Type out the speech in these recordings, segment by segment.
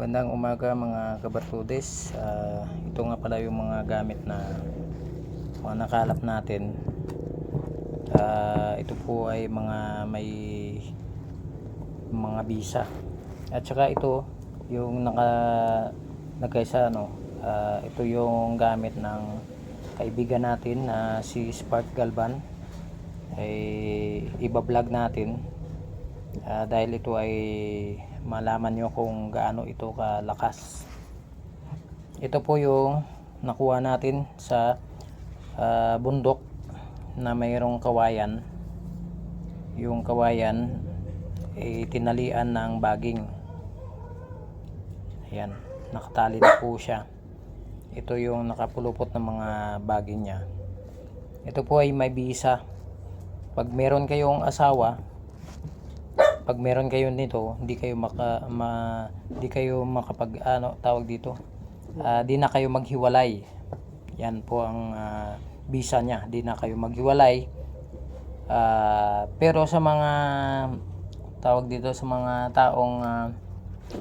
Magandang umaga mga kabartudes. Ah, ito nga pala yung mga gamit na mga nakalap natin. Ah, ito po ay mga may mga bisa. At saka ito yung naka nagkaysa ano, ah, ito yung gamit ng kaibigan natin na si Spark Galvan ay iba-vlog natin Ah, dahil ito ay malaman nyo kung gaano ito kalakas. Ito po yung nakuha natin sa ah, bundok na mayroong kawayan. Yung kawayan ay tinalian ng baging. Ayan nakatali na po siya. Ito yung nakapulupot ng mga baging niya. Ito po ay may bisa. Pag meron kayong asawa pag meron kayo nito, hindi kayo maka ma, hindi kayo makapag ano tawag dito. Ah, di na kayo maghiwalay. Yan po ang ah, bisa niya, di na kayo maghiwalay. Ah, pero sa mga tawag dito sa mga taong ah,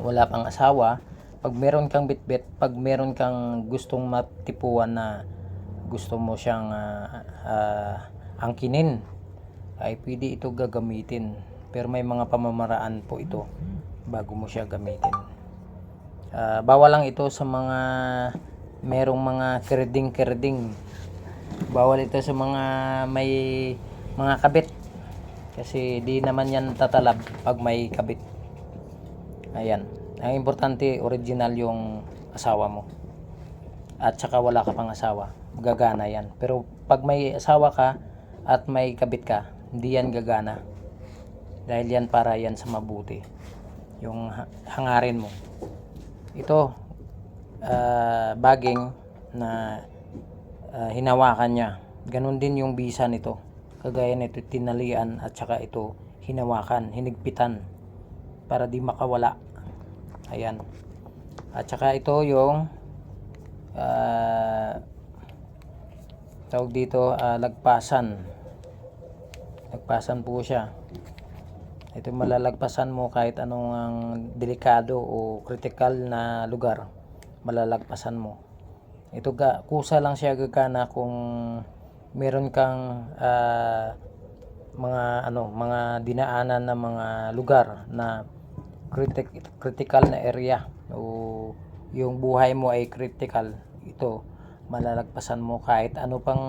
wala pang asawa, pag meron kang bitbit, pag meron kang gustong matipuan na gusto mo siyang ah, ah, angkinin, ay pwede ito gagamitin. Pero may mga pamamaraan po ito bago mo siya gamitin. Ah, bawal lang ito sa mga merong mga kerding-kerding. Bawal ito sa mga may mga kabit. Kasi di naman yan tatalab pag may kabit. Ayan. Ang importante, original yung asawa mo. At saka wala ka pang asawa. Gagana yan. Pero pag may asawa ka at may kabit ka, hindi yan gagana. Dahil yan para yan sa mabuti. Yung ha- hangarin mo. Ito, ah, baging na ah, hinawakan niya. Ganon din yung bisa nito. Kagaya nito, tinalian at saka ito, hinawakan, hinigpitan. Para di makawala. Ayan. At saka ito yung ah, tawag dito, ah, lagpasan. Lagpasan po siya. Ito malalagpasan mo kahit anong ang delikado o critical na lugar. Malalagpasan mo. Ito ga, kusa lang siya gagana kung meron kang ah, mga ano, mga dinaanan na mga lugar na critic, critical na area o yung buhay mo ay critical. Ito malalagpasan mo kahit ano pang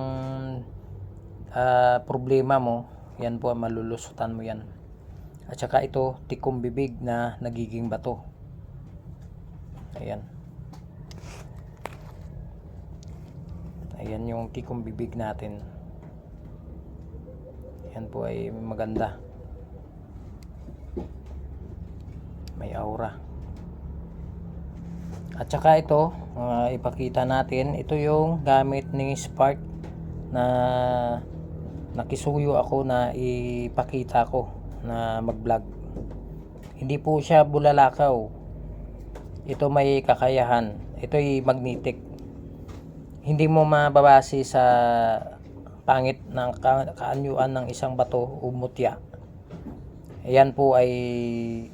ah, problema mo, yan po malulusutan mo yan. At saka ito, tikom bibig na nagiging bato. Ayan. Ayan yung tikom bibig natin. Yan po ay maganda. May aura. At saka ito, ah, ipakita natin, ito yung gamit ni Spark na nakisuyo ako na ipakita ko na mag-vlog. Hindi po siya bulalakaw. Ito may kakayahan. Ito ay magnetic. Hindi mo mababase sa pangit ng ka- kaanyuan ng isang bato o mutya. Ayan po ay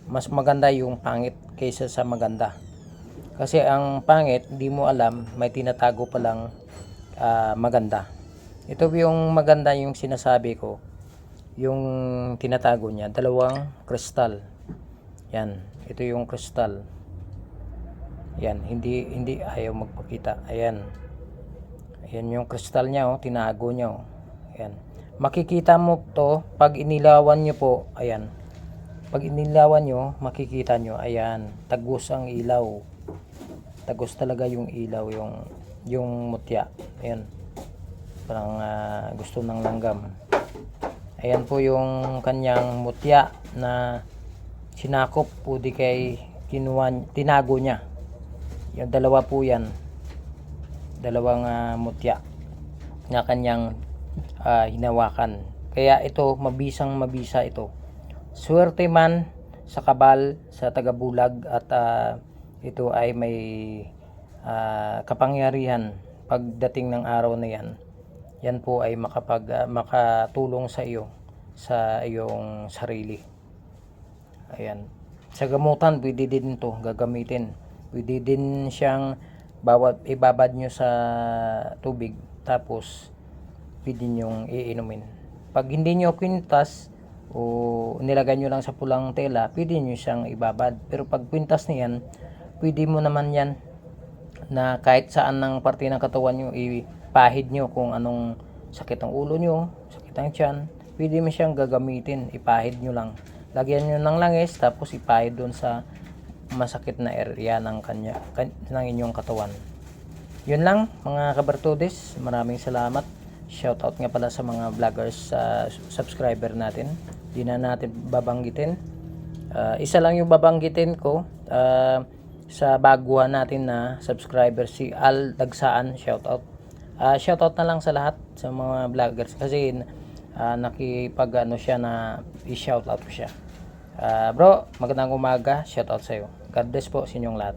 mas maganda yung pangit kaysa sa maganda. Kasi ang pangit, di mo alam, may tinatago palang ah, maganda. Ito yung maganda yung sinasabi ko. Yung tinatago niya, dalawang kristal. Yan, ito yung kristal. Yan, hindi hindi ayaw magpakita. Ayan. Ayan yung kristal niya, oh, tinago niya. Oh. Ayan. Makikita mo to pag inilawan niyo po. Ayan. Pag inilawan niyo, makikita niyo. Ayan, tagos ang ilaw. Tagos talaga yung ilaw, yung yung mutya. Ayan. Parang ah, gusto ng langgam. Ayan po yung kanyang mutya na sinakop po di kay kinuha, tinago niya. Yung dalawa po yan. Dalawang ah, mutya na kanyang ah, hinawakan. Kaya ito, mabisang mabisa ito. Swerte man sa kabal, sa tagabulag at ah, ito ay may ah, kapangyarihan pagdating ng araw na yan. Yan po ay makapag ah, makatulong sa iyo sa iyong sarili. Ayan. Sa gamutan, pwede din to gagamitin. Pwede din siyang bawat ibabad nyo sa tubig tapos pwede nyong iinumin. Pag hindi nyo kwintas o nilagay nyo lang sa pulang tela, pwede nyo siyang ibabad. Pero pag kwintas niyan, pwede mo naman yan na kahit saan ng parte ng katawan nyo, ipahid nyo kung anong sakit ng ulo nyo, sakit ng tiyan, pwede mo siyang gagamitin, ipahid nyo lang. Lagyan nyo ng langis, tapos ipahid doon sa masakit na area ng kanya, kan, ng inyong katawan. Yun lang mga kabartudes, maraming salamat. Shout out nga pala sa mga vloggers sa subscriber natin. Di na natin babanggitin. Ah, isa lang yung babanggitin ko ah, sa baguhan natin na subscriber si Al Dagsaan, shout out. Ah, shout out na lang sa lahat sa mga vloggers kasi ah, nakipag ano siya na i-shout out ko siya. Ah, bro, magandang umaga. Shout out sa iyo. God bless po sa inyong lahat.